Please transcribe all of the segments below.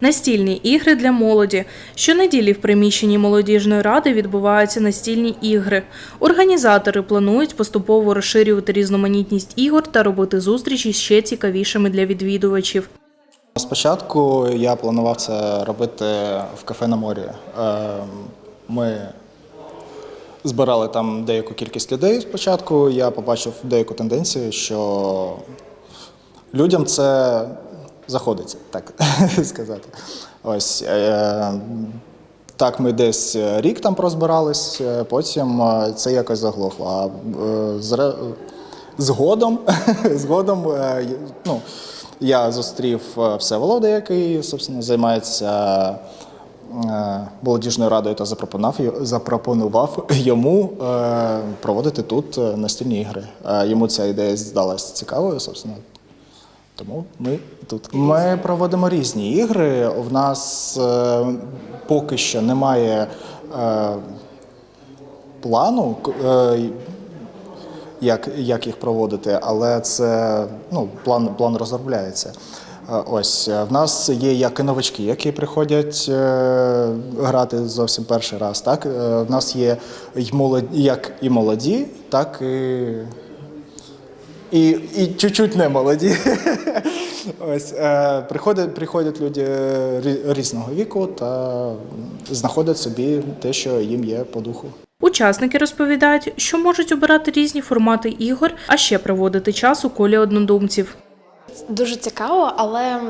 Настільні ігри для молоді. Щонеділі в приміщенні молодіжної ради відбуваються настільні ігри. Організатори планують поступово розширювати різноманітність ігор та робити зустрічі ще цікавішими для відвідувачів. Спочатку я планував це робити в кафе на морі. Е, Ми збирали там деяку кількість людей спочатку. Я побачив деяку тенденцію, що людям це заходиться, так сказати. Ось. е, Так, ми десь рік там прозбирались, е, потім е, це якось заглохло. А згодом, згодом ну, я зустрів Всеволода, який собственно, займається молодіжною радою та запропонував, запропонував йому проводити тут настільні ігри. Йому ця ідея здалась цікавою, собственно. Тому ми тут. Ми проводимо різні ігри. У нас е, поки що немає е, плану, е, як, як їх проводити, але це ну, план, план розробляється. Е, Ось е, в нас є як і новачки, які приходять е, грати зовсім перший раз. Так Е, в нас є й молоді, як і молоді, так і і, і чуть-чуть не молоді. Ось е, приходять, приходять люди рі- різного віку та знаходять собі те, що їм є по духу. Учасники розповідають, що можуть обирати різні формати ігор, а ще проводити час у колі однодумців. Дуже цікаво, але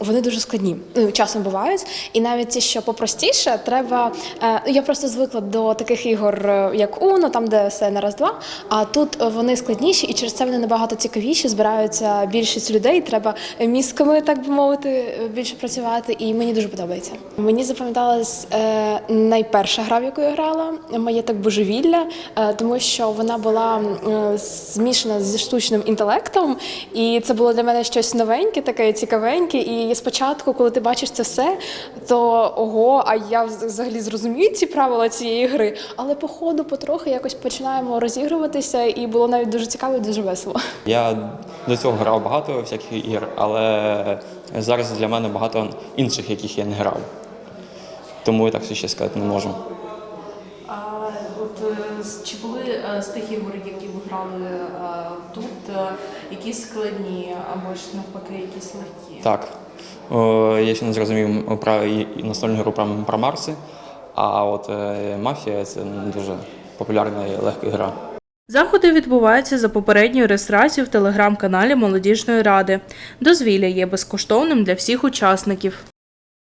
вони дуже складні. Ну, часом бувають. І навіть ті, що попростіше, треба. Е, я просто звикла до таких ігор, е, як Uno, там де все на раз-два. А тут вони складніші, і через це вони набагато цікавіші. Збираються більшість людей. Треба мізками, так би мовити, більше працювати. І мені дуже подобається. Мені запам'яталась е, найперша гра, в яку я грала, моє так божевілля, тому що вона була змішана зі штучним інтелектом, і це було для мене щось новеньке, таке цікавеньке. І спочатку, коли ти бачиш це все, то ого, а я взагалі зрозумію ці правила цієї гри. Але по ходу потрохи якось починаємо розігруватися, і було навіть дуже цікаво і дуже весело. Я до цього грав багато всяких ігор, але зараз для мене багато інших, яких я не грав. Тому я так ще сказати не можу. А от е, чи були е, з тих ігор, які ви грали е, тут, якісь складні або ж навпаки якісь легкі? Так. О, я ще не зрозумів про настольну гру про, про Марси, а от мафія це дуже популярна і легка гра. Заходи відбуваються за попередньою реєстрацією в телеграм-каналі Молодіжної ради. Дозвілля є безкоштовним для всіх учасників.